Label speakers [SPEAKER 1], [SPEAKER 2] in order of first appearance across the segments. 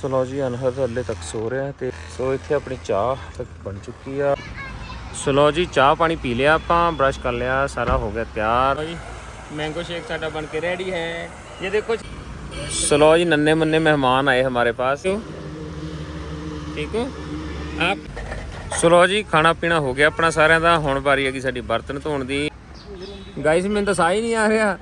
[SPEAKER 1] ਸੋ ਲਓ ਜੀ ਅਨਹਰ ਹੱਲੇ ਤੱਕ ਸੋ ਰਿਹਾ ਤੇ ਸੋ ਇੱਥੇ ਆਪਣੀ ਚਾਹ ਤੱਕ ਬਣ ਚੁੱਕੀ ਆ ਸੋ ਲਓ ਜੀ ਚਾਹ ਪਾਣੀ ਪੀ ਲਿਆ ਆਪਾਂ ਬ੍ਰਸ਼ ਕਰ ਲਿਆ ਸਾਰਾ ਹੋ ਗਿਆ ਤਿਆਰ ਜੀ मैंगो शेक साडा बन के रेडी है ये देखो सलो जी नन्हे मुन्ने मेहमान आए हमारे पास ठीक हो आप ਸਲੋ ਜੀ ਖਾਣਾ ਪੀਣਾ ਹੋ ਗਿਆ ਆਪਣਾ ਸਾਰਿਆਂ ਦਾ ਹੁਣ ਵਾਰੀ ਹੈਗੀ ਸਾਡੀ ਬਰਤਨ ਧੋਣ ਦੀ ਗਾਇਸ ਮੈਨੂੰ ਤਾਂ ਸਾਹ ਹੀ ਨਹੀਂ ਆ ਰਿਹਾ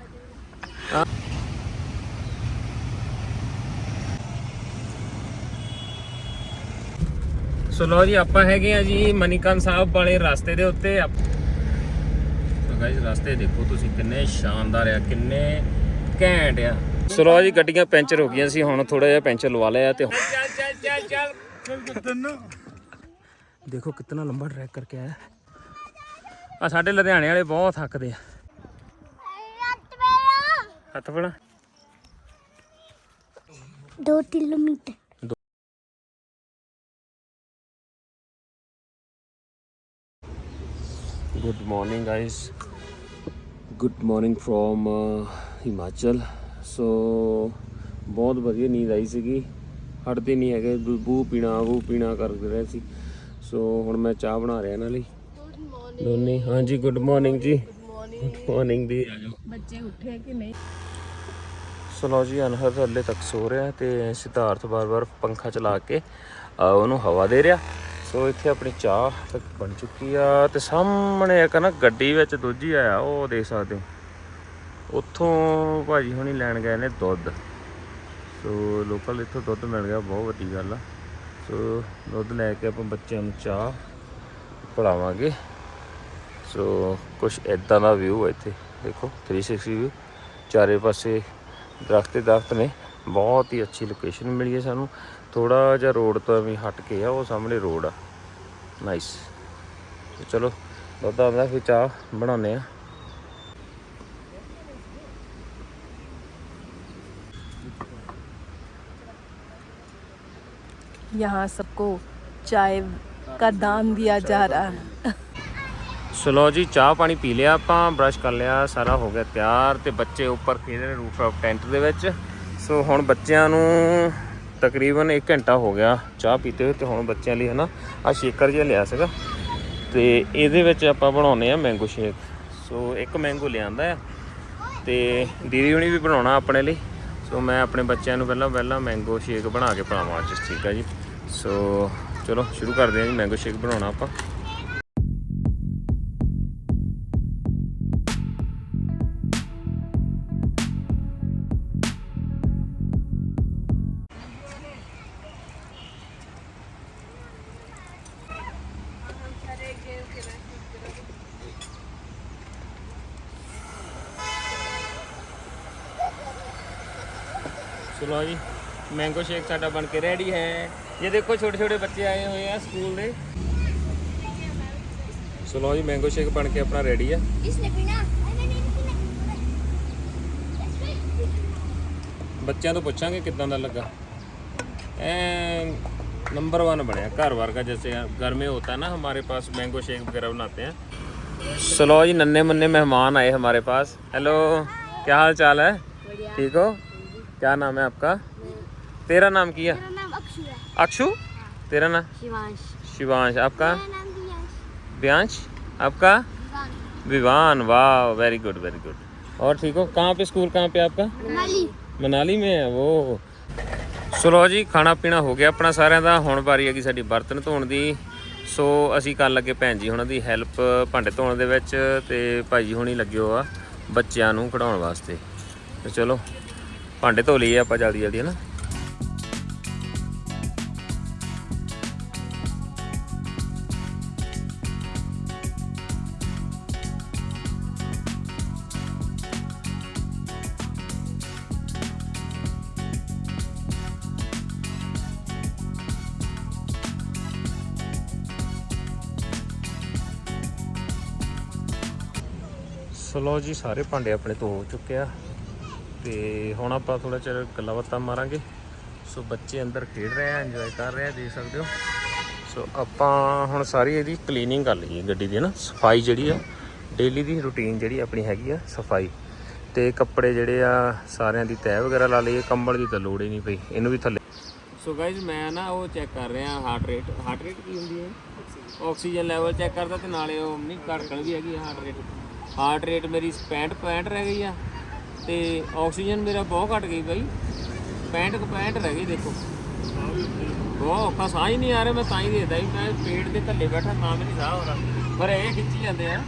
[SPEAKER 1] ਸੋ ਲੋ ਜੀ ਆਪਾਂ ਹੈਗੇ ਆ ਜੀ ਮਨੀਕਨ ਸਾਹਿਬ ਵਾਲੇ ਰਸਤੇ ਦੇ ਉੱਤੇ। ਸੋ ਗਾਇਸ ਰਸਤੇ ਦੇਖੋ ਤੁਸੀਂ ਕਿੰਨੇ ਸ਼ਾਨਦਾਰ ਆ ਕਿੰਨੇ ਘੈਂਟ ਆ। ਸੋ ਲੋ ਜੀ ਗੱਡੀਆਂ ਪੈਂਚਰ ਹੋ ਗਈਆਂ ਸੀ ਹੁਣ ਥੋੜਾ ਜਿਹਾ ਪੈਂਚਰ ਲਵਾ ਲਿਆ ਤੇ ਚੱਲ ਚੱਲ ਚੱਲ ਚੱਲ ਤੈਨੂੰ ਦੇਖੋ ਕਿੰਨਾ ਲੰਬਾ ਟਰੈਕ ਕਰਕੇ ਆਇਆ। ਆ ਸਾਡੇ ਲੁਧਿਆਣੇ ਵਾਲੇ ਬਹੁਤ ਥੱਕਦੇ ਆ। ਹੱਥ ਫੜਾ।
[SPEAKER 2] 2 kilometre.
[SPEAKER 1] Good morning guys good morning from Himachal so ਬਹੁਤ ਵਧੀਆ ਨੀਂਦ ਆਈ ਸੀਗੀ। ਹਟਦੇ ਨਹੀਂ ਹੈਗੇ। ਬੂ- ਪੀਣਾ ਉਹ ਪੀਣਾ ਕਰਦੇ ਰਹੇ ਸੀ। ਸੋ ਹੁਣ ਮੈਂ ਚਾਹ ਬਣਾ ਰਿਹਾ ਇਹਨਾਂ ਲਈ। ਦੋਨੇ। ਹਾਂਜੀ ਗੁੱਡ ਮਾਰਨਿੰਗ ਜੀ। ਗੁੱਡ ਮਾਰਨਿੰਗ ਦੀ ਆ ਜਾਓ
[SPEAKER 3] ਬੱਚੇ ਉੱਠੇ ਕਿ ਨਹੀਂ?
[SPEAKER 1] ਸੋ ਲਓ ਜੀ ਅਨਹਰ ਹੱਲੇ ਤੱਕ ਸੋ ਰਿਹਾ ਤੇ ਸਿਧਾਰਥ ਬਾਰ-ਬਾਰ ਪੰਖਾ ਚਲਾ ਕੇ ਉਹਨੂੰ ਹਵਾ ਦੇ ਰਿਹਾ। ਸੋ ਇੱਥੇ ਆਪਣੀ ਚਾਹ ਤੱਕ ਬਣ ਚੁੱਕੀ ਆ ਤੇ ਸਾਹਮਣੇ ਇੱਕ ਨਾ ਗੱਡੀ ਵਿੱਚ ਦੂਜੀ ਆਇਆ, ਉਹ ਦੇਖ ਸਕਦੇ ਹੋ। ਉੱਥੋਂ ਭਾਜੀ ਹੁਣੀ ਲੈਣ ਗਏ ਨੇ ਦੁੱਧ। ਸੋ ਲੋਕਲ ਇੱਥੋਂ ਦੁੱਧ ਮਿਲ ਗਿਆ, ਬਹੁਤ ਵੱਡੀ ਗੱਲ ਆ। ਸੋ ਦੁੱਧ ਲੈ ਕੇ ਆਪਾਂ ਬੱਚਿਆਂ ਨੂੰ ਚਾਹ ਪਿਲਾਵਾਂਗੇ। ਸੋ ਕੁਝ ਇਦਾਂ ਦਾ ਵਿਊ ਹੈ ਇੱਥੇ, ਦੇਖੋ 360 ਵਿਊ ਚਾਰੇ ਪਾਸੇ ਦਰਖਤ ਹੀ ਦਰਖਤ ਨੇ, ਬਹੁਤ ਹੀ ਅੱਛੀ ਲੋਕੇਸ਼ਨ ਮਿਲੀ ਹੈ ਸਾਨੂੰ। ਥੋੜਾ ਜਿਹਾ ਰੋਡ ਤੋਂ ਵੀ ਹਟ ਕੇ ਆ ਉਹ ਸਾਹਮਣੇ ਰੋਡ ਆ ਨਾਈਸ ਤੇ ਚਲੋ ਦੁੱਧ ਆਉਂਦਾ ਫਿਰ ਚਾਹ ਬਣਾਉਂਦੇ ਆ
[SPEAKER 3] यहाँ सबको चाय का दाम दिया जा रहा है
[SPEAKER 1] ਸੋ ਲਓ ਜੀ ਚਾਹ ਪਾਣੀ ਪੀ ਲਿਆ ਆਪਾਂ ਬ੍ਰਸ਼ ਕਰ ਲਿਆ ਸਾਰਾ ਹੋ ਗਿਆ ਤਿਆਰ ਤੇ ਬੱਚੇ ਉੱਪਰ ਖੇਡ ਰਹੇ ਰੂਫ ਟਾਪ ਟੈਂਟ ਦੇ ਵਿੱਚ ਸੋ ਹੁਣ ਬੱਚਿਆਂ ਨੂੰ ਤਕਰੀਬਨ 1 ਘੰਟਾ ਹੋ ਗਿਆ ਚਾਹ ਪੀਤੇ ਹੋਏ ਤੇ ਹੁਣ ਬੱਚਿਆਂ ਲਈ ਹਨਾ ਆ ਸ਼ੇਕਰ ਜਿਹਾ ਲਿਆ ਸੀਗਾ। ਤੇ ਇਹਦੇ ਵਿੱਚ ਆਪਾਂ ਬਣਾਉਨੇ ਆ ਮੈਂਗੋ ਸ਼ੇਕ ਸੋ ਇੱਕ ਮੈਂਗੋ ਲਿਆਂਦਾ ਆ ਤੇ ਦੀਦੀ ਹੁਣੀ ਵੀ ਬਣਾਉਣਾ ਆਪਣੇ ਲਈ। ਸੋ ਮੈਂ ਆਪਣੇ ਬੱਚਿਆਂ ਨੂੰ ਪਹਿਲਾਂ ਪਹਿਲਾਂ ਮੈਂਗੋ ਸ਼ੇਕ ਬਣਾ ਕੇ ਪਿਲਾਵਾਂ ਅੱਜ, ਠੀਕ ਆ ਜੀ? ਸੋ ਚਲੋ, ਸ਼ੁਰੂ ਕਰਦੇ ਹਾਂ ਜੀ ਮੈਂਗੋ ਸ਼ੇਕ ਬਣਾਉਣਾ ਆਪਾਂ। सुनो जी मैंगो शेक साडा बन के रेडी है ये देखो छोटे छोटे बच्चे आए हुए हैं स्कूल ਦੇ ਸੁਣੋ ਜੀ ਮੈਂਗੋ ਸ਼ੇਕ ਬਣ ਕੇ ਆਪਣਾ ਰੈਡੀ ਆ
[SPEAKER 2] इसने पीना
[SPEAKER 1] ਬੱਚਿਆਂ ਤੋਂ ਪੁੱਛਾਂਗੇ ਕਿੱਦਾਂ ਦਾ ਲੱਗਾ ਐ ਨੰਬਰ 1 ਬਣਿਆ ਘਰ ਵਰਗਾ ਜੈਸੇ घर में होता है ना हमारे पास मैंगो शेक वगैरह बनाते हैं सुनो जी नन्हे मुन्ने मेहमान आए हमारे पास हेलो क्या हाल चाल है ठीक हो क्या नाम है आपका तेरा नाम क्या
[SPEAKER 2] मेरा नाम अक्षु है
[SPEAKER 1] अक्षु तेरा नाम
[SPEAKER 2] शिवांश
[SPEAKER 1] शिवांश आपका
[SPEAKER 2] मेरा नाम दियांश
[SPEAKER 1] व्यांश आपका विवान वाह वेरी गुड वेरी गुड और ठीक हो कहाँ पे स्कूल कहाँ पे आपका
[SPEAKER 2] मनाली
[SPEAKER 1] ਮਨਾਲੀ ਮੇ ਹੈ ਉਹ ਚਲੋ ਜੀ ਖਾਣਾ ਪੀਣਾ ਹੋ ਗਿਆ ਆਪਣਾ ਸਾਰਿਆਂ ਦਾ ਹੁਣ ਵਾਰੀ ਹੈਗੀ ਸਾਡੀ ਬਰਤਨ ਧੋਣ ਦੀ ਸੋ ਅਸੀਂ ਕਰਨ ਲੱਗੇ ਭੈਣ ਜੀ ਹੁਣਾਂ ਦੀ ਹੈਲਪ ਭਾਂਡੇ ਧੋਣ ਦੇ ਵਿੱਚ ਤੇ ਭਾਈ ਜੀ ਹੁਣੀ ਲੱਗੇ ਹੋ ਆ ਬੱਚਿਆਂ ਨੂੰ ਖਿਡਾਉਣ ਵਾਸਤੇ ਤੇ ਚਲੋ ਭਾਂਡੇ ਧੋ ਲਈਏ ਆਪਾਂ ਜਲਦੀ ਜਲਦੀ, ਹਨਾ? ਚਲੋ ਜੀ, ਸਾਰੇ ਭਾਂਡੇ ਆਪਣੇ ਧੋ ਚੁੱਕੇ ਆ। ਤੇ ਹੁਣ ਆਪਾਂ ਥੋੜਾ ਚਿਰ ਗੱਲਾਂ ਬਾਤਾਂ ਮਾਰਾਂਗੇ। ਸੋ ਬੱਚੇ ਅੰਦਰ ਖੇਡ ਰਹੇ ਆ ਇੰਜੋਏ ਕਰ ਰਹੇ ਆ, ਦੇਖ ਸਕਦੇ ਹੋ। ਸੋ ਆਪਾਂ ਹੁਣ ਸਾਰੀ ਇਹਦੀ ਕਲੀਨਿੰਗ ਕਰ ਲਈਏ ਗੱਡੀ ਦੀ ਨਾ, ਸਫ਼ਾਈ ਜਿਹੜੀ ਆ ਡੇਲੀ ਦੀ ਰੁਟੀਨ ਜਿਹੜੀ ਆਪਣੀ ਹੈਗੀ ਆ, ਸਫ਼ਾਈ। ਤੇ ਕੱਪੜੇ ਜਿਹੜੇ ਆ, ਸਾਰਿਆਂ ਦੀ ਤੈਅ ਵਗੈਰਾ ਲਾ ਲਈਏ, ਕੰਬਲ ਦੀ ਤਾਂ ਲੋੜ ਹੀ ਨਹੀਂ ਪਈ, ਇਹਨੂੰ ਵੀ ਥੱਲੇ। ਸੋ ਗਾਇਜ਼ ਮੈਂ ਨਾ ਉਹ ਚੈੱਕ ਕਰ ਰਿਹਾ ਹਾਰਟ ਰੇਟ ਹਾਰਟ ਰੇਟ ਕੀ ਹੁੰਦੀ ਹੈ? ਆਕਸੀਜਨ ਲੈਵਲ ਚੈੱਕ ਕਰਦਾ ਤੇ ਨਾਲੇ ਉਹ ਨਹੀਂ ਧੜਕਣ ਵੀ ਹੈਗੀ ਹਾਰਟ ਰੇਟ ਹਾਰਟ ਰੇਟ ਮੇਰੀ 65 65 ਰਹਿ ਗਈ ਆ। ਤੇ ਆਕਸੀਜਨ ਮੇਰਾ ਬਹੁਤ ਘਟ ਗਈ ਬਾਈ। 65 ਕੁ 65 ਰਹਿ ਗਈ ਦੇਖੋ। ਬਹੁਤ ਔਖਾ ਸਾਹ ਹੀ ਨਹੀਂ ਆ ਰਿਹਾ, ਮੈਂ ਤਾਂ ਹੀ ਦੇਖਦਾ ਸੀ ਮੈਂ ਪੇਟ ਦੇ ਥੱਲੇ ਬੈਠਾ, ਤਾਂ ਮੇਰੀ ਸਾਹ ਹੋ ਰਿਹਾ। ਪਰ ਇਹ ਖਿੱਚੀ ਜਾਂਦੇ ਆ।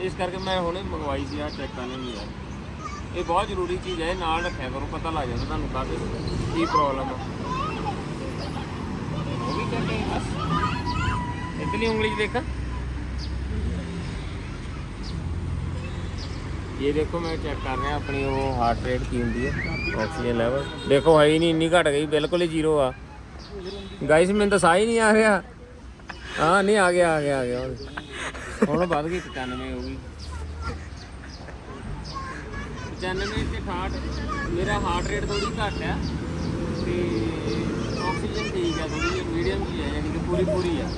[SPEAKER 1] ਇਸ ਕਰਕੇ ਮੈਂ ਹੁਣੇ ਮੰਗਵਾਈ ਸੀ ਆ ਚੈੱਕ ਕਰਨੀ ਨਹੀਂ ਯਾਰ। ਇਹ ਬਹੁਤ ਜ਼ਰੂਰੀ ਚੀਜ਼ ਹੈ, ਇਹ ਨਾਲ ਰੱਖਿਆ ਕਰੋ, ਪਤਾ ਲੱਗ ਜਾਂਦਾ ਤੁਹਾਨੂੰ ਕਾਹਦੇ ਕੀ ਪ੍ਰੋਬਲਮ ਆ। ਉਹ ਵੀ ਕਰਦੇ ਬਸ। ਇਤਨੀ ਉਂਗਲੀ ਦੇਖ। ਇਹ ਦੇਖੋ ਮੈਂ ਚੈੱਕ ਕਰ ਰਿਹਾ, ਆਪਣੀ ਉਹ ਹਾਰਟ ਰੇਟ ਕੀ ਹੁੰਦੀ ਹੈ ਆਕਸੀਜਨ ਲੈਵਲ ਦੇਖੋ, ਹੈ ਹੀ ਨਹੀਂ, ਇੰਨੀ ਘਟ ਗਈ, ਬਿਲਕੁਲ ਹੀ ਜ਼ੀਰੋ ਆ। ਗਾਇਸ ਮੈਨੂੰ ਤਾਂ ਸਾਹ ਹੀ ਨਹੀਂ ਆ ਰਿਹਾ। ਹਾਂ, ਨਹੀਂ, ਆ ਗਿਆ ਆ ਗਿਆ ਆ ਗਿਆ। ਹੁਣ ਵੱਧ ਗਈ 95 ਹੋ ਗਈ 95 ਤੇ 68 ਮੇਰਾ ਹਾਰਟ ਰੇਟ ਥੋੜੀ ਘੱਟ ਆ। ਤੇ ਆਕਸੀਜਨ ਠੀਕ ਆ ਥੋੜੀ ਜਿਹੀ ਮੀਡੀਅਮ ਜੀ ਹੈ ਯਾਨੀ ਕਿ ਪੂਰੀ ਪੂਰੀ ਆ।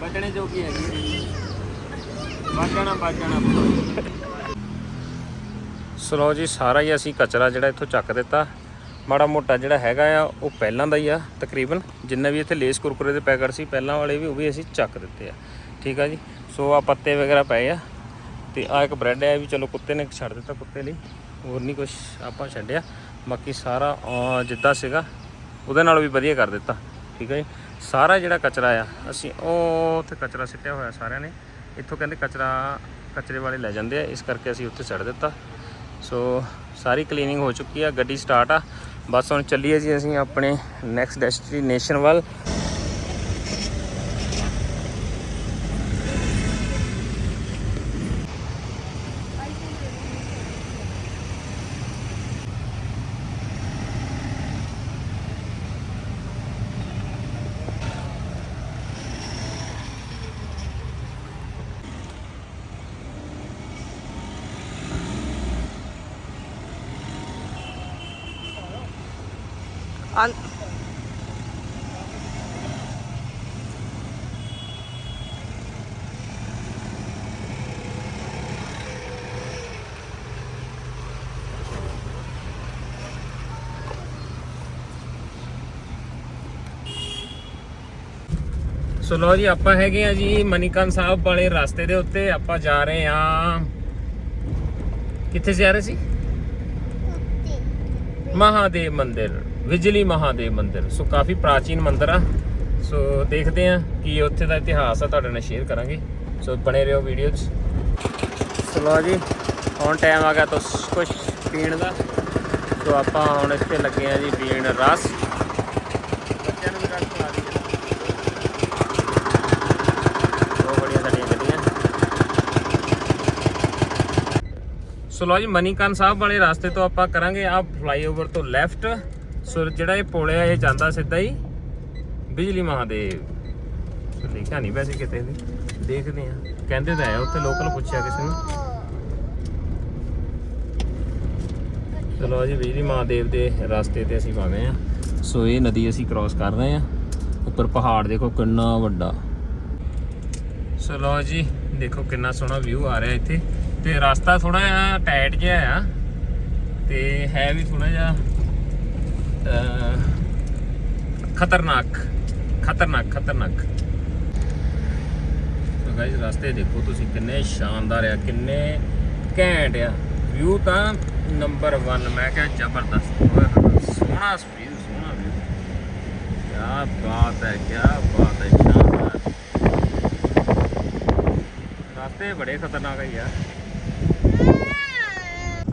[SPEAKER 1] ਬਚਣੇ ਜੋ ਕੀ ਹੈਗੀ। ਬਚਣਾ ਬਚਣਾ ਸਲੋ ਜੀ, ਸਾਰਾ ਹੀ ਅਸੀਂ ਕਚਰਾ ਜਿਹੜਾ ਇੱਥੋਂ ਚੱਕ ਦਿੱਤਾ। ਮਾੜਾ ਮੋਟਾ ਜਿਹੜਾ ਹੈਗਾ ਆ, ਉਹ ਪਹਿਲਾਂ ਦਾ ਹੀ ਆ, ਤਕਰੀਬਨ। ਜਿੰਨਾ ਵੀ ਇੱਥੇ ਲੇਸ ਕੁਰਕੁਰੇ ਦੇ ਪੈਕਟ ਸੀ, ਪਹਿਲਾਂ ਵਾਲੇ ਵੀ ਉਹ ਵੀ ਅਸੀਂ ਚੱਕ ਦਿੱਤੇ ਆ। ਠੀਕ ਆ ਜੀ? ਸੋ ਆ ਪੱਤੇ ਵਗੈਰਾ ਪਏ ਆ। ਤੇ ਆ ਇੱਕ ਬ੍ਰੈਡ ਹੈ ਵੀ ਚਲੋ ਕੁੱਤੇ ਨੇ ਛੱਡ ਦਿੱਤਾ ਕੁੱਤੇ ਲਈ। ਹੋਰ ਨਹੀਂ ਕੁਝ ਆਪਾਂ ਛੱਡਿਆ। ਬਾਕੀ ਸਾਰਾ ਜਿੱਦਾਂ ਸੀਗਾ, ਉਹਦੇ ਨਾਲ ਵੀ ਵਧੀਆ ਕਰ ਦਿੱਤਾ। ਠੀਕ ਹੈ ਜੀ? ਸਾਰਾ ਜਿਹੜਾ ਕਚਰਾ ਆ, ਅਸੀਂ ਉਹ ਉੱਥੇ ਕਚਰਾ ਸਿੱਟਿਆ ਹੋਇਆ ਸਾਰਿਆਂ ਨੇ। ਇੱਥੋਂ ਕਹਿੰਦੇ ਕਚਰਾ, ਕਚਰੇ ਵਾਲੇ ਲੈ ਜਾਂਦੇ ਆ, ਇਸ ਕਰਕੇ ਅਸੀਂ ਉੱਥੇ ਛੱਡ ਦਿੱਤਾ। ਸੋ ਸਾਰੀ ਕਲੀਨਿੰਗ ਹੋ ਚੁੱਕੀ ਆ, ਗੱਡੀ ਸਟਾਰਟ ਆ। ਬਸ ਹੁਣ ਚੱਲੀਏ ਜੀ ਅਸੀਂ ਆਪਣੇ ਨੈਕਸਟ ਡੈਸਟੀਨੇਸ਼ਨ ਵੱਲ। ਸੋ ਲੋ ਜੀ ਆਪਾਂ ਹੈਗੇ ਆ ਜੀ ਮਨੀਕਰਨ ਸਾਹਿਬ ਵਾਲੇ ਰਸਤੇ ਦੇ ਉੱਤੇ। ਆਪਾਂ ਜਾ ਰਹੇ ਆ। ਕਿੱਥੇ ਜਾ ਰਹੇ ਸੀ? ਮਹਾਦੇਵ ਮੰਦਿਰ ਵਿਜਲੀ ਮਹਾਦੇਵ ਮੰਦਿਰ। ਸੋ ਕਾਫੀ ਪ੍ਰਾਚੀਨ ਮੰਦਿਰ ਆ। ਸੋ ਦੇਖਦੇ ਆ ਕੀ ਉੱਥੇ ਦਾ ਇਤਿਹਾਸ ਆ ਤੁਹਾਡੇ ਨਾਲ ਸ਼ੇਅਰ ਕਰਾਂਗੇ। ਸੋ ਬਣੇ ਰਹੋ ਵੀਡੀਓ 'ਚ। ਸੋ ਲਓ ਜੀ ਹੁਣ ਟਾਈਮ ਆ ਗਿਆ ਤਾਂ ਕੁਝ ਪੀਣ ਦਾ। ਸੋ ਆਪਾਂ ਹੁਣ ਇੱਥੇ ਲੱਗੇ ਆ ਜੀ ਪੀਣ ਰਸ ਬੱਚਿਆਂ ਨੂੰ ਵੀ ਰਸ ਖਵਾ ਦਈਏ ਬਹੁਤ ਬੜੀਆਂ ਸਾਡੀਆਂ ਗੱਡੀਆਂ ਸੋ ਲਓ ਜੀ, ਮਨੀਕਰਨ ਸਾਹਿਬ ਵਾਲੇ ਰਸਤੇ ਤੋਂ ਆਪਾਂ ਕਰਾਂਗੇ ਆ ਫਲਾਈਓਵਰ ਤੋਂ ਲੈਫਟ ਸੋ ਜਿਹੜਾ ਇਹ ਪੁਲ ਹੈ ਇਹ ਜਾਂਦਾ ਸਿੱਧਾ ਹੀ ਬਿਜਲੀ ਮਹਾਦੇਵ। ਸੋ ਲਿਖਿਆ ਨਹੀਂ ਵੈਸੇ ਕਿਤੇ ਵੀ, ਦੇਖਦੇ ਆ ਕਹਿੰਦੇ ਤਾਂ ਹੈ, ਉੱਥੇ ਲੋਕਲ ਪੁੱਛਿਆ ਕਿਸੇ ਨੂੰ। ਚਲੋ ਜੀ, ਬਿਜਲੀ ਮਹਾਦੇਵ ਦੇ ਰਸਤੇ ਤੇ ਅਸੀਂ ਪਾਵੇਂ ਆ। ਸੋ ਇਹ ਨਦੀ ਅਸੀਂ ਕ੍ਰਾਸ ਕਰ ਰਹੇ ਆ ਉੱਪਰ ਪਹਾੜ ਦੇਖੋ ਕਿੰਨਾ ਵੱਡਾ। ਚਲੋ ਜੀ, ਦੇਖੋ ਕਿੰਨਾ ਸੋਹਣਾ ਵਿਊ ਆ ਰਿਹਾ ਇੱਥੇ। ਤੇ ਰਸਤਾ ਥੋੜਾ ਜਿਹਾ ਟਾਈਟ ਜਿਹਾ ਆ ਤੇ ਹੈ ਵੀ ਥੋੜਾ ਜਿਹਾ ਖਤਰਨਾਕ ਖਤਰਨਾਕ ਖਤਰਨਾਕ। ਸੋ ਗਾਇਸ ਰਸਤੇ ਦੇਖੋ ਤੁਸੀਂ ਕਿੰਨੇ ਸ਼ਾਨਦਾਰ ਆ, ਕਿੰਨੇ ਘੈਂਟ ਆ। ਵਿਊ ਤਾਂ ਨੰਬਰ 1 ਮੈਂ ਕਿਹਾ ਜ਼ਬਰਦਸਤ ਸੋਹਣਾ ਵਿਊ ਸੋਹਣਾ ਵਿਊ ਕੀ ਬਾਤ ਹੈ ਕੀ ਬਾਤ ਹੈ, ਸ਼ਾਨਦਾਰ। ਰਸਤੇ ਬੜੇ ਖਤਰਨਾਕ ਹੈ ਯਾਰ।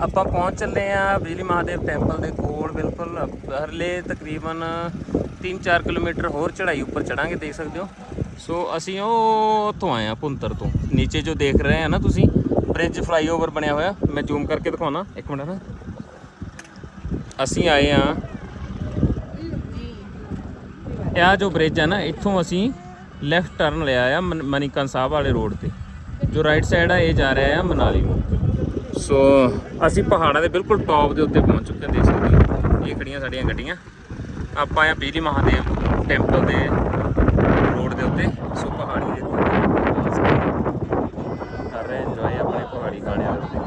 [SPEAKER 1] ਆਪਾਂ ਪਹੁੰਚ ਚੱਲੇ ਆ ਬਿਜਲੀ ਮਹਾਦੇਵ ਟੈਂਪਲ ਦੇ ਕੋਲ, ਬਿਲਕੁਲ ਹਰਲੇ ਤਕਰੀਬਨ 3-4 ਕਿਲੋਮੀਟਰ ਹੋਰ ਚੜ੍ਹਾਈ ਉੱਪਰ ਚੜਾਂਗੇ ਦੇਖ ਸਕਦੇ ਹੋ। ਸੋ ਅਸੀਂ ਉਹ ਉੱਥੋਂ ਆਏ ਆ ਭੁੰਤਰ ਤੋਂ। ਨੀਚੇ ਜੋ ਦੇਖ ਰਹੇ ਆ ਨਾ ਤੁਸੀਂ ਬ੍ਰਿਜ ਫਲਾਈਓਵਰ ਬਣਿਆ ਹੋਇਆ। ਮੈਂ ਜ਼ੂਮ ਕਰਕੇ ਦਿਖਾਉਣਾ, ਇੱਕ ਮਿੰਟ ਨਾ। ਅਸੀਂ ਆਏ ਆ। ਇਹ ਜੋ ਬ੍ਰਿਜ ਹੈ ਨਾ, ਇੱਥੋਂ ਅਸੀਂ ਲੈਫਟ ਟਰਨ ਲਿਆ ਆ ਮਨ- ਮਨੀਕਰਨ ਸਾਹਿਬ ਵਾਲੇ ਰੋਡ ਤੇ। ਜੋ ਰਾਈਟ ਸਾਈਡ ਆ, ਇਹ ਜਾ ਰਿਹਾ ਆ ਮਨਾਲੀ ਨੂੰ ਸੋ ਅਸੀਂ ਪਹਾੜਾਂ ਦੇ ਬਿਲਕੁਲ ਟੌਪ ਦੇ ਉੱਤੇ ਪਹੁੰਚ ਚੁੱਕੇ ਹਾਂ, ਦੇਖ ਸਕਦੇ ਹੋ। ਇਹ ਖੜੀਆਂ ਸਾਡੀਆਂ ਗੱਡੀਆਂ। ਆਪਾਂ ਆ ਬਿਜਲੀ ਮਹਾਦੇਵ ਟੈਂਪਲ ਦੇ ਰੋਡ ਦੇ ਉੱਤੇ। ਸੋ ਪਹਾੜੀ ਦੇ ਉੱਤੇ। ਕਰ ਰਹੇ ਇੰਜੋਏ ਆਪਣੇ ਪਹਾੜੀ ਗਾਣਿਆਂ ਦੇ ਉੱਤੇ।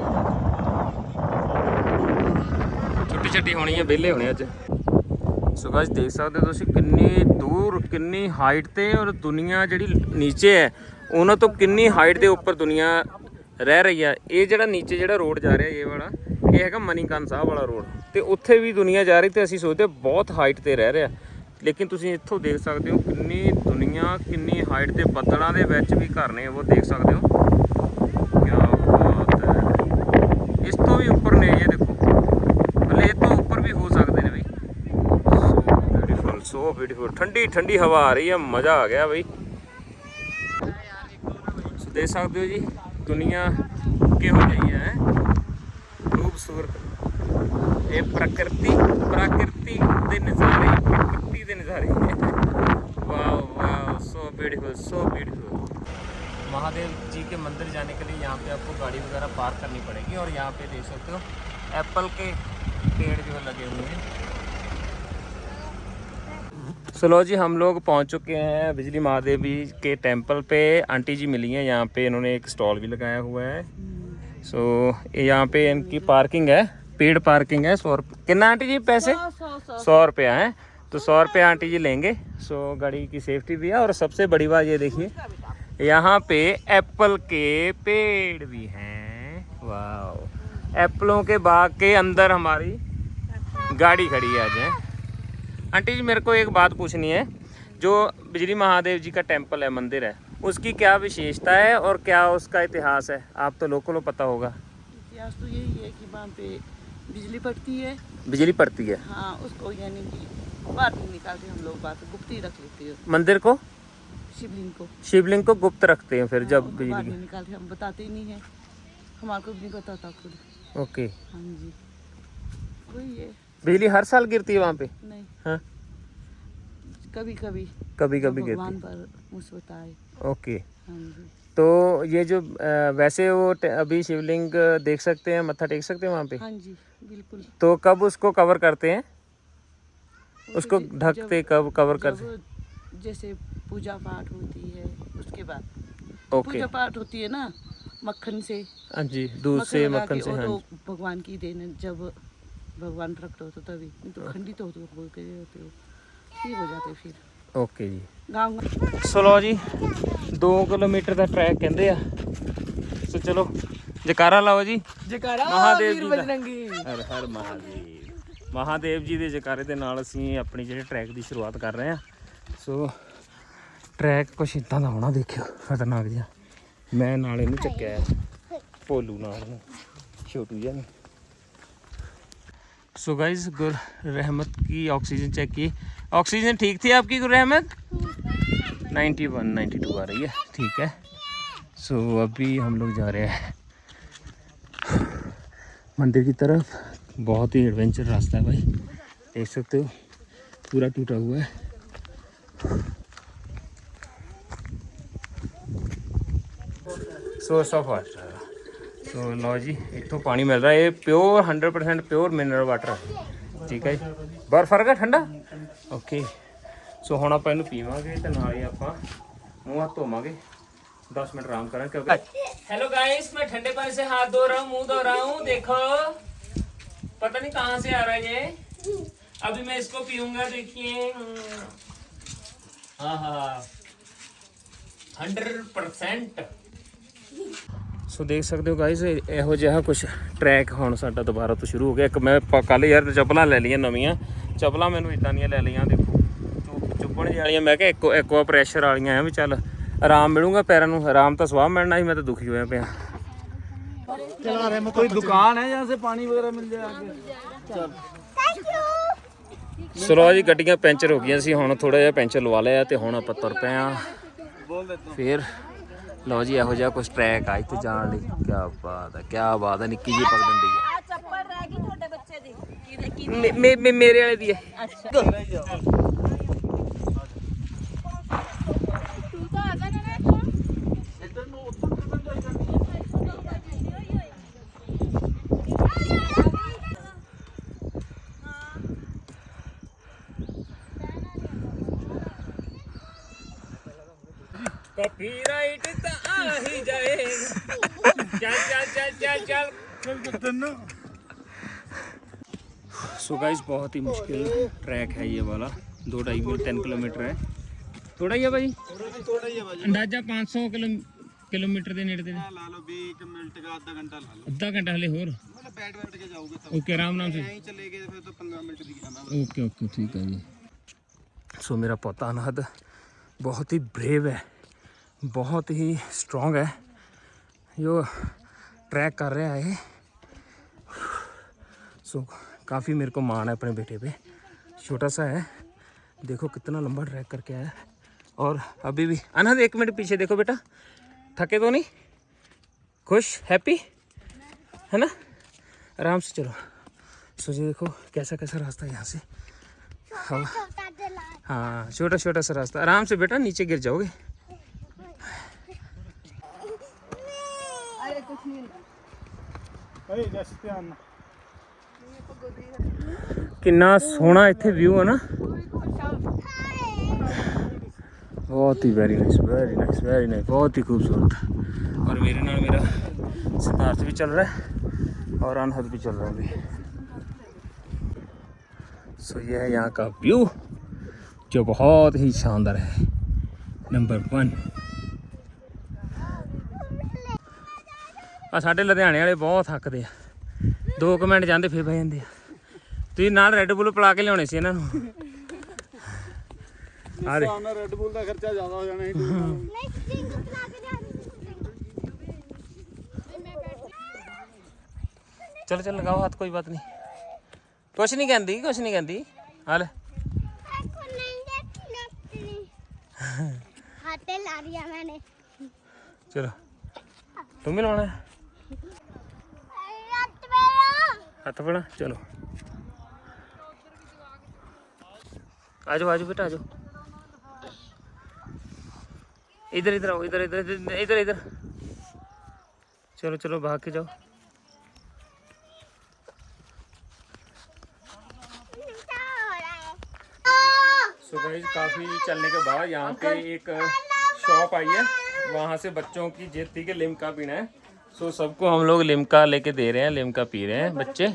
[SPEAKER 1] ਛੋਟੀ ਛੱਟੀ ਹੋਣੀ ਹੈ ਵਿਹਲੇ ਹੋਣੇ ਅੱਜ। ਸੋ ਗਾਇਸ ਦੇਖ ਸਕਦੇ ਹੋ ਤੁਸੀਂ ਕਿੰਨੀ ਦੂਰ, ਕਿੰਨੀ ਹਾਈਟ ਤੇ ਔਰ ਦੁਨੀਆ ਜਿਹੜੀ ਨੀਚੇ ਹੈ, ਉਹਨਾਂ ਤੋਂ ਕਿੰਨੀ ਹਾਈਟ ਦੇ ਉੱਪਰ ਦੁਨੀਆ ਰਹਿ ਰਹੀ ਆ। ਇਹ ਜਿਹੜਾ ਨੀਚੇ ਜਿਹੜਾ ਰੋਡ ਜਾ ਰਿਹਾ, ਇਹ ਵਾਲਾ, ਇਹ ਹੈਗਾ ਮਨੀਕਰਨ ਸਾਹਿਬ ਵਾਲਾ ਰੋਡ। ਤੇ ਉੱਥੇ ਵੀ ਦੁਨੀਆ ਜਾ ਰਹੀ ਤੇ ਅਸੀਂ ਸੋਚਦੇ ਬਹੁਤ ਹਾਈਟ ਤੇ ਰਹਿ ਰਿਹਾ। ਲੇਕਿਨ ਤੁਸੀਂ ਇੱਥੋਂ ਦੇਖ ਸਕਦੇ ਹੋ ਕਿੰਨੀ ਦੁਨੀਆ, ਕਿੰਨੀ ਹਾਈਟ ਤੇ ਬੱਦਲਾਂ ਦੇ ਵਿੱਚ ਵੀ ਘਰ ਨੇ, ਉਹ ਦੇਖ ਸਕਦੇ ਹੋ। ਇਸ ਤੋਂ ਵੀ ਉੱਪਰ ਨੇ ਇਹ ਦੇਖੋ। ਹਲੇ ਇਹ ਤੋਂ ਉੱਪਰ ਵੀ ਹੋ ਸਕਦੇ ਨੇ ਬਈ। ਸੋ ਬਿਊਟੀਫੁਲ ਸੋ ਬਿਊਟੀਫੁਲ ਠੰਡੀ ਠੰਡੀ ਹਵਾ ਆ ਰਹੀ ਹੈ ਮਜ਼ਾ ਆ ਗਿਆ ਬਈ। ਸੋ ਦੇਖ ਸਕਦੇ ਹੋ ਜੀ। ਦੁਨੀਆ ਕਿਹੋ ਜਿਹੀ ਹੈ ਖੂਬਸੂਰਤ ਇਹ ਪ੍ਰਕਿਰਤੀ ਪ੍ਰਕਿਰਤੀ ਦੇ ਨਜ਼ਾਰੇ ਪ੍ਰਕਿਰਤੀ ਦੇ ਨਜ਼ਾਰੇ वाह वाह so beautiful so beautiful Mahadev ji के मंदिर जाने के लिए यहाँ पे आपको गाड़ी वगैरह पार्क करनी पड़ेगी और यहाँ पे देख सकते हो एप्पल के पेड़ जो है लगे हुए हैं चलो जी हम लोग पहुँच चुके हैं बिजली महादेव जी के टेंपल पे। आंटी जी मिली हैं यहाँ पे इन्होंने एक स्टॉल भी लगाया हुआ है। सो ये यहाँ पे इनकी पार्किंग है पेड पार्किंग है सौ रुपये कितना आंटी जी पैसे? सौ रुपया है। तो सौ रुपया आंटी जी लेंगे। सो गाड़ी की सेफ्टी भी है और सबसे बड़ी बात ये देखिए यहाँ पे एप्पल के पेड़ भी हैं। वाह एप्पलों के बाग के अंदर हमारी गाड़ी खड़ी है आज हैं। आंटी जी मेरे को एक बात पूछनी है। जो बिजली महादेव जी का टेंपल है मंदिर है उसकी क्या विशेषता है और क्या उसका इतिहास है? आप तो लोकल हो पता होगा।
[SPEAKER 4] इतिहास तो यही है कि वहाँ पे बिजली पड़ती है।
[SPEAKER 1] बिजली पड़ती है?
[SPEAKER 4] हाँ उसको यानी कि बाहर नहीं निकालते हम लोग बात गुप्ती रख लेते हैं।
[SPEAKER 1] मंदिर को?
[SPEAKER 4] शिवलिंग को।
[SPEAKER 1] शिवलिंग को गुप्त रखते हैं फिर जब
[SPEAKER 4] हाँ, बाहर
[SPEAKER 1] बिजली
[SPEAKER 4] नहीं निकालते हम बताते ही नहीं है। हमारे को भी नहीं पता था खुद।
[SPEAKER 1] ओके।
[SPEAKER 4] हाँ जी। वही है।
[SPEAKER 1] बिजली हर साल गिरती है वहाँ पे?
[SPEAKER 4] नहीं।
[SPEAKER 1] हाँ?
[SPEAKER 4] कभी कभी
[SPEAKER 1] कभी कभी
[SPEAKER 4] भगवान
[SPEAKER 1] गिरती
[SPEAKER 4] पर मुसीबत आए।
[SPEAKER 1] है ओके।
[SPEAKER 4] हाँ जी।
[SPEAKER 1] तो ये जो वैसे वो अभी शिवलिंग देख सकते हैं मत्था टेक सकते हैं वहाँ पे?
[SPEAKER 4] हाँ जी बिल्कुल।
[SPEAKER 1] तो कब उसको कवर करते हैं? उसको ढकते कब कवर करते?
[SPEAKER 4] जैसे पूजा पाठ होती है उसके बाद।
[SPEAKER 1] ओके।
[SPEAKER 4] पूजा पाठ होती है ना मक्खन से।
[SPEAKER 1] हाँ जी दूध से मक्खन से हाँ
[SPEAKER 4] तो भगवान की देन जब भगवान प्रकट होते तभी नहीं तो खंडित होते हो बोल के होते हो ठीक हो जाते फिर
[SPEAKER 1] ਓਕੇ ਜੀ
[SPEAKER 4] गाँव
[SPEAKER 1] ਸੋ ਲਓ ਜੀ 2 ਕਿਲੋਮੀਟਰ ਦਾ ਟਰੈਕ ਕਹਿੰਦੇ ਆ ਸੋ ਚਲੋ ਜਕਾਰਾ ਲਾਓ ਜੀ
[SPEAKER 3] ਜਕਾਰਾ
[SPEAKER 1] ਮਹਾਦੇਵ
[SPEAKER 3] ਵੀਰ
[SPEAKER 1] ਜੀ ਦਾ।
[SPEAKER 3] ਬਜਰੰਗੀ
[SPEAKER 1] ਹਰ ਹਰ ਮਹਾਦੇਵ ਮਹਾਦੇਵ ਜੀ ਦੇ ਜਕਾਰੇ ਦੇ ਨਾਲ ਅਸੀਂ ਆਪਣੀ ਜਿਹੜੇ ਟਰੈਕ ਦੀ ਸ਼ੁਰੂਆਤ ਕਰ ਰਹੇ ਹਾਂ ਸੋ ਟਰੈਕ ਕੁਛ ਇਦਾਂ ਦਾ ਹੋਣਾ ਦੇਖਿਓ ਖਤਰਨਾਕ ਜਿਹਾ ਮੈਂ ਨਾਲ ਇਹਨੂੰ ਚੱਕਿਆ ਹੈ ਭੋਲੂ ਨਾਲ ਨੂੰ ਛੋਟੂ ਜਿਹਾ ਨੂੰ सो गाइस गुर रहमत की ऑक्सीजन चेक की। ऑक्सीजन ठीक थी आपकी गुर रहमत 91 92 आ रही है। ठीक है। सो so, अभी हम लोग जा रहे हैं मंदिर की तरफ़। बहुत ही एडवेंचर रास्ता है भाई। देख सकते हो पूरा टूटा हुआ है। सोर्स ऑफ़ ਸੋ ਲਓ ਜੀ ਇੱਥੋਂ ਪਾਣੀ ਮਿਲ ਰਿਹਾ ਇਹ ਪਿਓਰ 100% ਪਿਓਰ ਮਿਨਰਲ ਵਾਟਰ ਹੈ ਠੀਕ ਹੈ ਜੀ ਬਰਫ ਫਰਕ ਠੰਡਾ ਓਕੇ ਸੋ ਹੁਣ ਆਪਾਂ ਇਹਨੂੰ ਪੀਵਾਂਗੇ ਤੇ ਨਾਲ ਹੀ ਆਪਾਂ ਮੂੰਹ ਹੱਥ ਧੋਵਾਂਗੇ 10 मिनट आराम करें क्योंकि हेलो गाइस मैं ठंडे पानी से हाथ धो रहा हूँ मुंह धो रहा हूँ देखो पता नहीं कहाँ से आ रहा है ये अभी मैं इसको पीऊंगा देखिए हाँ हाँ हंड्रेड परसेंट ਸੋ ਦੇਖ ਸਕਦੇ ਹੋ ਗਾਇਸ ਇਹੋ ਜਿਹਾ ਕੁਝ ਟਰੈਕ ਹੁਣ ਸਾਡਾ ਦੁਬਾਰਾ ਤੋਂ ਸ਼ੁਰੂ ਹੋ ਗਿਆ। ਇੱਕ ਮੈਂ ਕੱਲ ਯਾਰ ਚੱਪਲਾਂ ਲੈ ਲਈਆਂ ਨਵੀਆਂ। ਚੱਪਲਾਂ ਮੈਨੂੰ ਇਦਾਂ ਦੀਆਂ ਲੈ ਲਈਆਂ ਦੇਖੋ। ਚੁੱਪਣ ਵਾਲੀਆਂ ਮੈਂ ਕਿਹਾ ਇੱਕੋ ਇੱਕੋ ਪ੍ਰੈਸ਼ਰ ਵਾਲੀਆਂ ਆ ਵੀ ਚੱਲ ਆਰਾਮ ਮਿਲੂਗਾ ਪੈਰਾਂ ਨੂੰ ਆਰਾਮ ਤਾਂ ਸਵਾਹ ਮਿਲਣਾ ਹੀ ਮੈਂ ਤਾਂ ਦੁਖੀ ਹੋਇਆ ਪਿਆ।
[SPEAKER 5] ਕੋਈ ਦੁਕਾਨ ਹੈ ਜਾਂ ਸੇ ਪਾਣੀ ਵਗੈਰਾ ਮਿਲ ਜਾਏ ਅੱਗੇ? ਚਲ।
[SPEAKER 1] ਸਲੋ ਜੀ ਗੱਡੀਆਂ ਪੈਂਚਰ ਹੋ ਗਈਆਂ ਸੀ ਹੁਣ ਥੋੜਾ ਜਿਹਾ ਪੈਂਚਰ ਲਵਾ ਲਿਆ ਤੇ ਹੁਣ ਆਪਾਂ ਤੁਰ ਪਏ ਆ ਫਿਰ ਲਓ ਜੀ ਇਹੋ ਜਿਹਾ ਕੁਝ ਟਰੈਕ ਆ ਇੱਥੇ ਜਾਣ ਲਈ। ਕੀ ਬਾਤ ਹੈ ਕੀ ਬਾਤ ਹੈ ਨਿੱਕੀ ਜੀ ਪਕੜਨ ਦੀ
[SPEAKER 3] ਆ। ਚੱਪਲ ਰਹਿ ਗਈ ਤੁਹਾਡੇ ਬੱਚੇ ਦੀ।
[SPEAKER 1] ਮੇਰੇ ਵਾਲੇ ਦੀ ਹੈ
[SPEAKER 3] ਅੱਛਾ।
[SPEAKER 1] ਕਾਪੀਰਾਈਟ ਤਾਂ ਆ ਹੀ ਜਾਏਗਾ ਚੱਲ ਚੱਲ ਚੱਲ ਚੱਲ ਚੱਲ सो गाइस बहुत ही मुश्किल ट्रैक है ये वाला दो ढाई मील तीन किलोमीटर है थोड़ा ही है भाई
[SPEAKER 5] थोड़ा ही है भाजी
[SPEAKER 1] ਅੰਦਾਜ਼ਾ 500 ਕਿਲੋ ਕਿਲੋਮੀਟਰ ਦੇ ਨੇੜੇ ਦੇ ਨੇ।
[SPEAKER 5] ला लो भी एक मिनट का आधा घंटा ला लो
[SPEAKER 1] ਅੱਧਾ ਘੰਟਾ ਹਲੇ ਹੋਰ
[SPEAKER 5] मतलब बैठ बैठ के जाओगे तब
[SPEAKER 1] ਓਕੇ ਆਰਾਮ ਨਾਲ ਸੇ
[SPEAKER 5] यहीं चले गए फिर तो पंद्रह मिनट दिख जाना
[SPEAKER 1] ਓਕੇ ਓਕੇ ਠੀਕ ਹੈ ਜੀ ਸੋ ਮੇਰਾ ਪੋਤਾ ਅਨਹਦ ਬਹੁਤ ਹੀ ਬਰੇਵ ਹੈ बहुत ही स्ट्रॉन्ग है। जो ट्रैक कर रहा है। सो काफ़ी मेरे को मान है अपने बेटे पे। छोटा सा है। देखो कितना लंबा ट्रैक करके आया और अभी भी अनहद एक मिनट पीछे देखो बेटा। थके तो नहीं? खुश? हैप्पी है ना? आराम से चलो। सोचिए देखो कैसा कैसा रास्ता है यहाँ से। हाँ छोटा छोटा सा रास्ता। आराम से बेटा नीचे गिर जाओगे।
[SPEAKER 5] भाई जैसे ध्यान
[SPEAKER 1] ਕਿੰਨਾ ਸੋਹਣਾ ਇੱਥੇ ਵਿਊ ਹੈ ਨਾ ਬਹੁਤ ਹੀ very nice very nice very nice ਬਹੁਤ ਹੀ खूबसूरत और मेरे नाल मेरा सिद्धार्थ भी चल रहा है और अनहद भी चल रहा है अभी सो ये है यहाँ का व्यू जो बहुत ही शानदार है नंबर वन ਆ ਸਾਡੇ ਲੁਧਿਆਣੇ ਵਾਲੇ ਬਹੁਤ ਥੱਕਦੇ ਆ 2 ਕਮੈਂਟ ਜਾਂਦੇ ਫੇਰ ਬਹਿ ਜਾਂਦੇ ਆ ਤੁਸੀਂ ਨਾਲ ਰੈੱਡ ਬੁੱਲ ਪਿਲਾ ਕੇ ਲਿਆਉਣੇ ਸੀ ਇਹਨਾਂ ਨੂੰ ਆ ਦੇ
[SPEAKER 5] सामने रेड बुल का खर्चा ज्यादा हो जाना है
[SPEAKER 2] नहीं स्टिंग बना के जा
[SPEAKER 1] ਚਲੋ ਚਲ ਲਗਾਓ ਹੱਥ ਕੋਈ ਬਾਤ ਨਹੀਂ ਕੁਛ ਨਹੀਂ ਕਹਿੰਦੀ ਕੁਛ ਨਹੀਂ ਕਹਿੰਦੀ ਆ ਲੈ
[SPEAKER 2] को नहीं देखी लगती हाथे ला दिया मैंने
[SPEAKER 1] ਚਲੋ ਤੂੰ ਵੀ ਲਾਉਣਾ ਹੈ? हाथ पड़ा चलो। आ जाओ बेटा आज। इधर इधर आओ इधर इधर इधर इधर इधर। चलो चलो भाग के जाओ। सुबह काफ़ी चलने के बाद यहाँ पे एक शॉप आई है। वहाँ से बच्चों की जेती के लिमका पीना है। सो so, सबको हम लोग लिमका लेके दे रहे हैं लिमका पी रहे हैं बच्चे।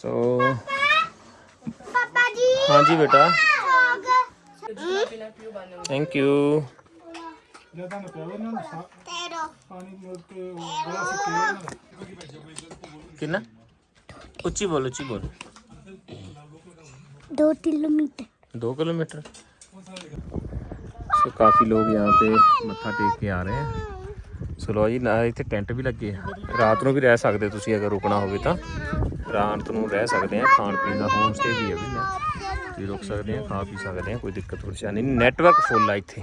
[SPEAKER 1] सो
[SPEAKER 2] so,
[SPEAKER 1] हाँ जी बेटा। थैंक यू कितना? उच्ची बोल उच्ची बोल।
[SPEAKER 2] दो किलोमीटर।
[SPEAKER 1] दो किलोमीटर। तो काफ़ी लोग यहाँ पे मत्था टेक के आ रहे हैं। ਚਲੋ ਜੀ ਨਾਲ ਇੱਥੇ ਟੈਂਟ ਵੀ ਲੱਗੇ ਆ। ਰਾਤ ਨੂੰ ਵੀ ਰਹਿ ਸਕਦੇ ਤੁਸੀਂ ਅਗਰ ਰੁਕਣਾ ਹੋਵੇ ਤਾਂ। ਰਾਤ ਨੂੰ ਰਹਿ ਸਕਦੇ ਆ, ਖਾਣ ਪੀਣ ਦਾ ਹੋਮ ਸਟੇ ਵੀ ਹੈ ਵੀ ਤੁਸੀਂ ਰੁਕ ਸਕਦੇ ਆ, ਖਾ ਪੀ ਸਕਦੇ ਆ, ਕੋਈ ਦਿੱਕਤ ਪਰੇਸ਼ਾਨੀ ਨਹੀਂ। ਨੈਟਵਰਕ ਫੁੱਲ ਆ ਇੱਥੇ।